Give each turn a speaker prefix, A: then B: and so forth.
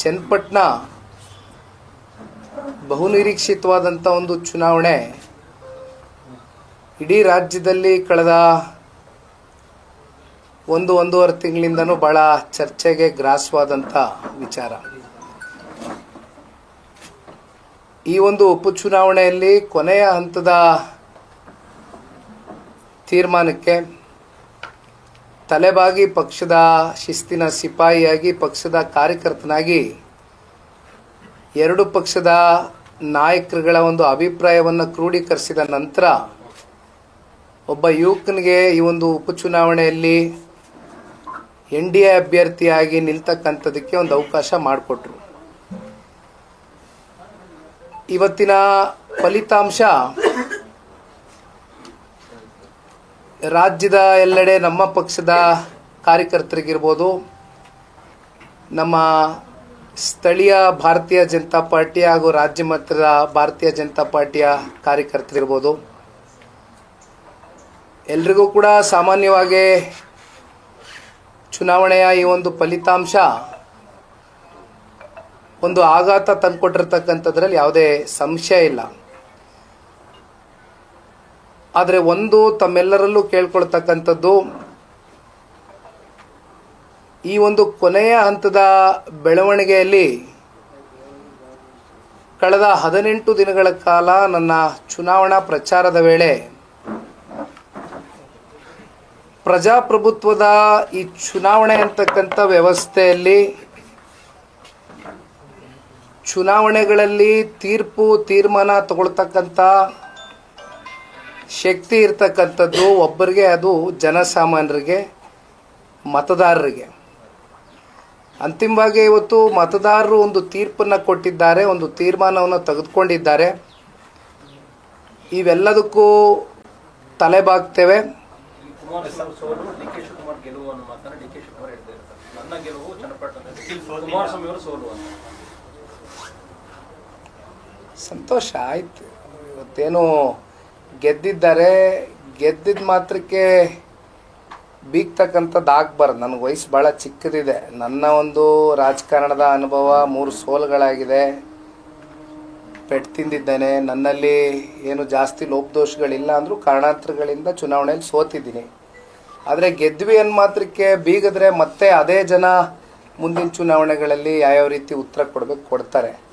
A: ಚನ್ನಪಟ್ಟಣ ಬಹುನಿರೀಕ್ಷಿತವಾದಂಥ ಒಂದು ಚುನಾವಣೆ. ಇಡೀ ರಾಜ್ಯದಲ್ಲಿ ಕಳೆದ ಒಂದು ಒಂದೂವರೆ ತಿಂಗಳಿಂದನೂ ಭಾಳ ಚರ್ಚೆಗೆ ಗ್ರಾಸವಾದಂಥ ವಿಚಾರ. ಈ ಒಂದು ಉಪಚುನಾವಣೆಯಲ್ಲಿ ಕೊನೆಯ ಹಂತದ ತೀರ್ಮಾನಕ್ಕೆ ತಲೆಬಾಗಿ ಪಕ್ಷದ ಶಿಸ್ತಿನ ಸಿಪಾಯಿಯಾಗಿ, ಪಕ್ಷದ ಕಾರ್ಯಕರ್ತನಾಗಿ ಎರಡು ಪಕ್ಷದ ನಾಯಕರುಗಳ ಒಂದು ಅಭಿಪ್ರಾಯವನ್ನು ಕ್ರೋಢೀಕರಿಸಿದ ನಂತರ ಒಬ್ಬ ಯುವಕನಿಗೆ ಈ ಒಂದು ಉಪಚುನಾವಣೆಯಲ್ಲಿ ಎನ್ ಡಿ ಎ ಅಭ್ಯರ್ಥಿಯಾಗಿ ನಿಲ್ತಕ್ಕಂಥದಕ್ಕೆ ಒಂದು ಅವಕಾಶ ಮಾಡಿಕೊಟ್ರು. ಇವತ್ತಿನ ಫಲಿತಾಂಶ ರಾಜ್ಯದ ಎಲ್ಲೆಡೆ ನಮ್ಮ ಪಕ್ಷದ ಕಾರ್ಯಕರ್ತರಿಗಿರ್ಬೋದು, ನಮ್ಮ ಸ್ಥಳೀಯ ಭಾರತೀಯ ಜನತಾ ಪಾರ್ಟಿ ಹಾಗೂ ರಾಜ್ಯ ಮಟ್ಟದ ಭಾರತೀಯ ಜನತಾ ಪಾರ್ಟಿಯ ಕಾರ್ಯಕರ್ತರಿರ್ಬೋದು ಎಲ್ರಿಗೂ ಕೂಡ ಸಾಮಾನ್ಯವಾಗಿ ಚುನಾವಣೆಯ ಈ ಒಂದು ಫಲಿತಾಂಶ ಒಂದು ಆಘಾತ ತಂದುಕೊಟ್ಟಿರ್ತಕ್ಕಂಥದ್ರಲ್ಲಿ ಯಾವುದೇ ಸಂಶಯ ಇಲ್ಲ. ಆದರೆ ಒಂದು ತಮ್ಮೆಲ್ಲರಲ್ಲೂ ಕೇಳ್ಕೊಳ್ತಕ್ಕಂಥದ್ದು ಈ ಒಂದು ಕೊನೆಯ ಹಂತದ ಬೆಳವಣಿಗೆಯಲ್ಲಿ ಕಳೆದ ಹದಿನೆಂಟು ದಿನಗಳ ಕಾಲ ನನ್ನ ಚುನಾವಣಾ ಪ್ರಚಾರದ ವೇಳೆ ಪ್ರಜಾಪ್ರಭುತ್ವದ ಈ ಚುನಾವಣೆ ಅಂತಕ್ಕಂಥ ವ್ಯವಸ್ಥೆಯಲ್ಲಿ ಚುನಾವಣೆಗಳಲ್ಲಿ ತೀರ್ಪು ತೀರ್ಮಾನ ತಗೊಳ್ತಕ್ಕಂಥ ಶಕ್ತಿ ಇರ್ತಕ್ಕಂಥದ್ದು ಒಬ್ಬರಿಗೆ, ಅದು ಜನಸಾಮಾನ್ಯರಿಗೆ, ಮತದಾರರಿಗೆ. ಅಂತಿಮವಾಗಿ ಇವತ್ತು ಮತದಾರರು ಒಂದು ತೀರ್ಪನ್ನು ಕೊಟ್ಟಿದ್ದಾರೆ, ಒಂದು ತೀರ್ಮಾನವನ್ನು ತೆಗೆದುಕೊಂಡಿದ್ದಾರೆ. ಇವೆಲ್ಲದಕ್ಕೂ ತಲೆಬಾಗ್ತೇವೆ. ಸಂತೋಷ ಆಯ್ತು. ಇವತ್ತೇನು ಗೆದ್ದಿದ್ದಾರೆ ಗೆದ್ದಿದ್ದ ಮಾತ್ರಕ್ಕೆ ಬೀಗ್ತಕ್ಕಂಥದ್ದು ಆಗ್ಬಾರ್ದು ನನಗೆ ವಯಸ್ಸು ಭಾಳ ಚಿಕ್ಕದಿದೆ. ನನ್ನ ಒಂದು ರಾಜಕಾರಣದ ಅನುಭವ ಮೂರು ಸೋಲುಗಳಾಗಿದೆ. ಪೆಟ್ಟು ತಿಂದಿದ್ದೇನೆ. ನನ್ನಲ್ಲಿ ಏನು ಜಾಸ್ತಿ ಲೋಪದೋಷಗಳಿಲ್ಲ ಅಂದರೂ ಕಾರಣಾಂತರಗಳಿಂದ ಚುನಾವಣೆಯಲ್ಲಿ ಸೋತಿದ್ದೀನಿ. ಆದರೆ ಗೆದ್ವಿ ಅನ್ನ ಮಾತ್ರಕ್ಕೆ ಬೀಗಿದ್ರೆ ಮತ್ತೆ ಅದೇ ಜನ ಮುಂದಿನ ಚುನಾವಣೆಗಳಲ್ಲಿ ಯಾವ್ಯಾವ ರೀತಿ ಉತ್ತರ ಕೊಡಬೇಕು ಕೊಡ್ತಾರೆ.